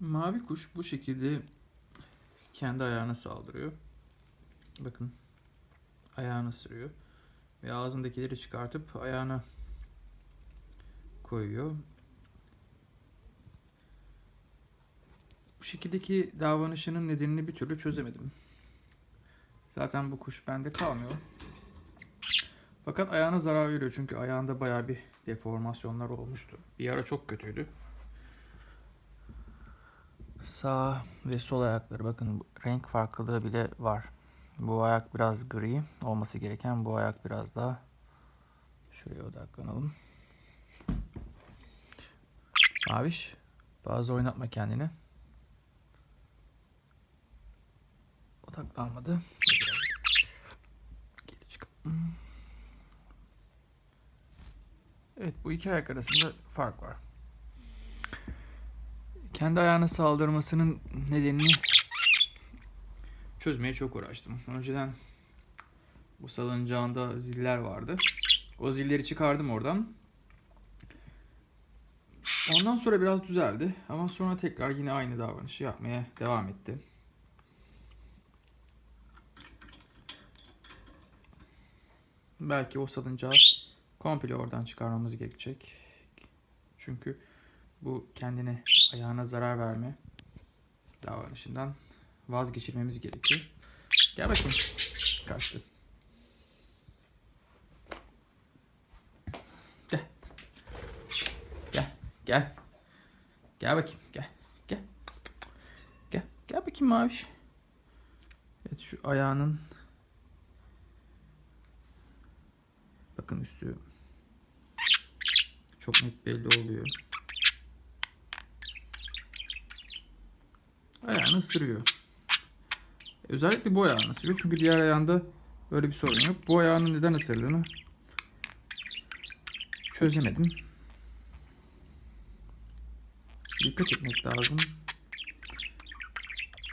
Mavi kuş bu şekilde kendi ayağına saldırıyor. Bakın ayağını sürüyor ve ağzındakileri çıkartıp ayağına koyuyor. Bu şekildeki davranışının nedenini bir türlü çözemedim. Zaten bu kuş bende kalmıyor. Fakat ayağına zarar veriyor çünkü ayağında bayağı bir deformasyonlar olmuştu. Bir ara çok kötüydü. Sağ ve sol ayakları bakın renk farklılığı bile var. Bu ayak biraz gri olması gereken bu ayak biraz daha şuraya odaklanalım. Maviş fazla oynatma kendini. Odaklanmadı. Geri çıkalım. Evet bu iki ayak arasında fark var. Kendi ayağına saldırmasının nedenini çözmeye çok uğraştım. Önceden bu salıncağında ziller vardı. O zilleri çıkardım oradan. Ondan sonra biraz düzeldi ama sonra tekrar yine aynı davranışı yapmaya devam etti. Belki o salıncağı komple oradan çıkarmamız gerekecek. Çünkü bu kendine ayağına zarar verme davranışından vazgeçirmemiz gerekiyor. Gel bakayım. Kaçtı. Gel. Gel. Gel. Gel bakayım. Gel. Gel. Gel. Gel bakayım Maviş. Evet şu ayağının bakın üstü çok net belli oluyor. Ayağını ısırıyor. Özellikle bu ayağını ısırıyor çünkü diğer ayağında böyle bir sorun yok. Bu ayağının neden ısırdığını çözemedim. Dikkat etmek lazım.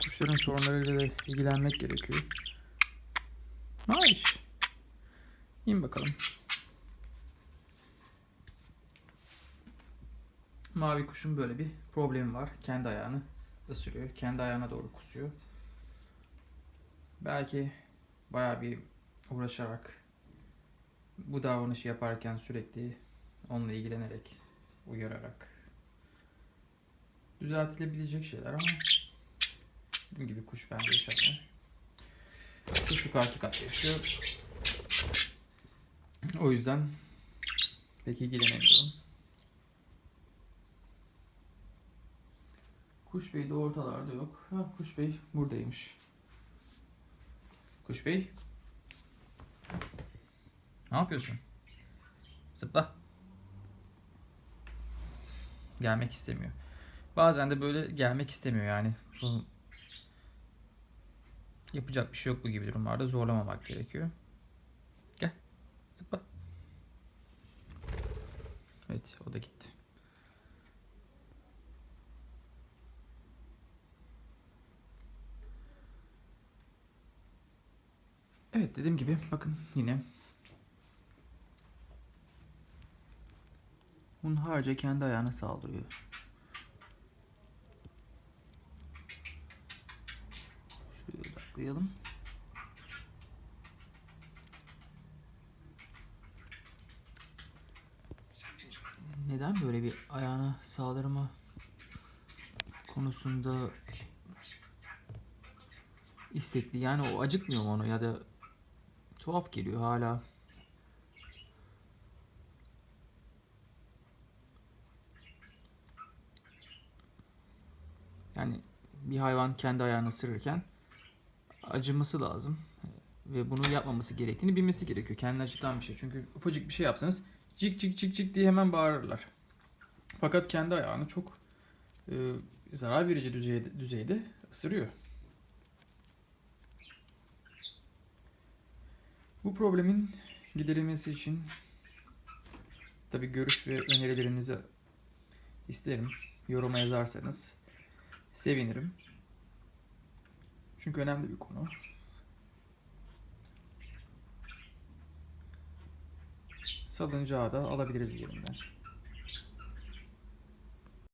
Kuşların sorunlarıyla da ilgilenmek gerekiyor. Nice. İn bakalım. Mavi kuşun böyle bir problemi var. Kendi ayağını ısırıyor. Kendi ayağına doğru kusuyor. Belki baya bir uğraşarak bu davranışı yaparken sürekli onunla ilgilenerek, uyararak düzeltilebilecek şeyler ama dediğim gibi kuş bende yaşamıyor. Kuş yukarı katta yaşıyor. O yüzden pek ilgilenemiyorum. Kuş Bey de ortalarda yok. Ha, Kuş Bey buradaymış. Kuş Bey. Ne yapıyorsun? Zıpla. Gelmek istemiyor. Bazen de böyle gelmek istemiyor yani. Bu- Yapacak bir şey yok bu gibi durumlarda zorlamamak gerekiyor. Gel. Zıpla. Evet o da gitti. Evet dediğim gibi bakın yine hunharca kendi ayağına saldırıyor. Şuraya odaklayalım. Neden böyle bir ayağına saldırma konusunda istekli? Yani o acıkmıyor mu onu ya da tuhaf geliyor hala. Yani bir hayvan kendi ayağını ısırırken acıması lazım ve bunu yapmaması gerektiğini bilmesi gerekiyor. Kendini acıtan bir şey. Çünkü ufacık bir şey yapsanız cik cik cik cik diye hemen bağırırlar. Fakat kendi ayağını çok e, zarar verici düzeyde, düzeyde ısırıyor. Bu problemin giderilmesi için tabi görüş ve önerilerinizi isterim. Yoruma yazarsanız sevinirim. Çünkü önemli bir konu. Salıncağı da alabiliriz yerinden.